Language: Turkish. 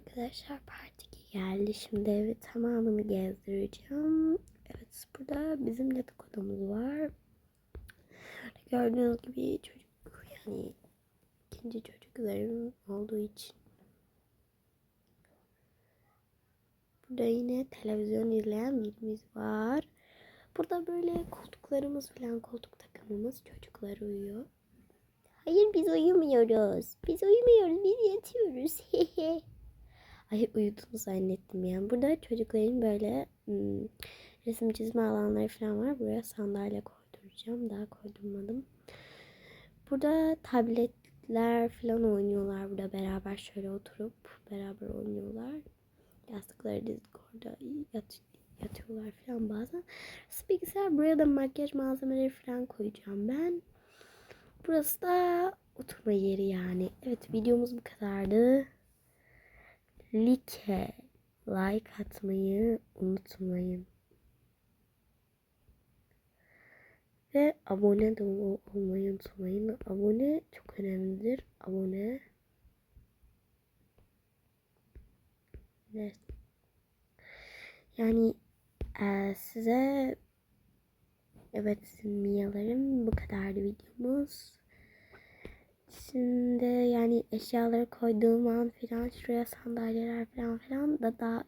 arkadaşlar parti geldi. Şimdi evi tamamını gezdireceğim. Evet burada bizim odamız var. Gördüğünüz gibi çocuk yani ikinci çocukların olduğu için. Burada yine televizyon izleyen birimiz var. Burada böyle koltuklarımız falan koltuk takımımız çocuklar uyuyor. Hayır biz uyumuyoruz. Biz uyumuyoruz. Biz yatıyoruz. Ay uyuduğunu zannettim yani. Burada çocukların böyle hmm, resim çizme alanları falan var. Buraya sandalye koyduracağım. Daha koydurmadım. Burada tabletler falan oynuyorlar. Burada beraber şöyle oturup beraber oynuyorlar. Yastıkları dizdik orada yat, yatıyorlar falan bazen. Burası bilgisayar. Buraya da makyaj malzemeleri falan koyacağım ben. Burası da oturma yeri yani. Evet videomuz bu kadardı. Like, like atmayı unutmayın. Ve abone de ol- olmayı unutmayın. Abone çok önemlidir. Abone. Evet. Yani eee, size evet miyalarım bu kadardı videomuz. Şimdi yani eşyaları koyduğum an filan şuraya sandalyeler falan filan da daha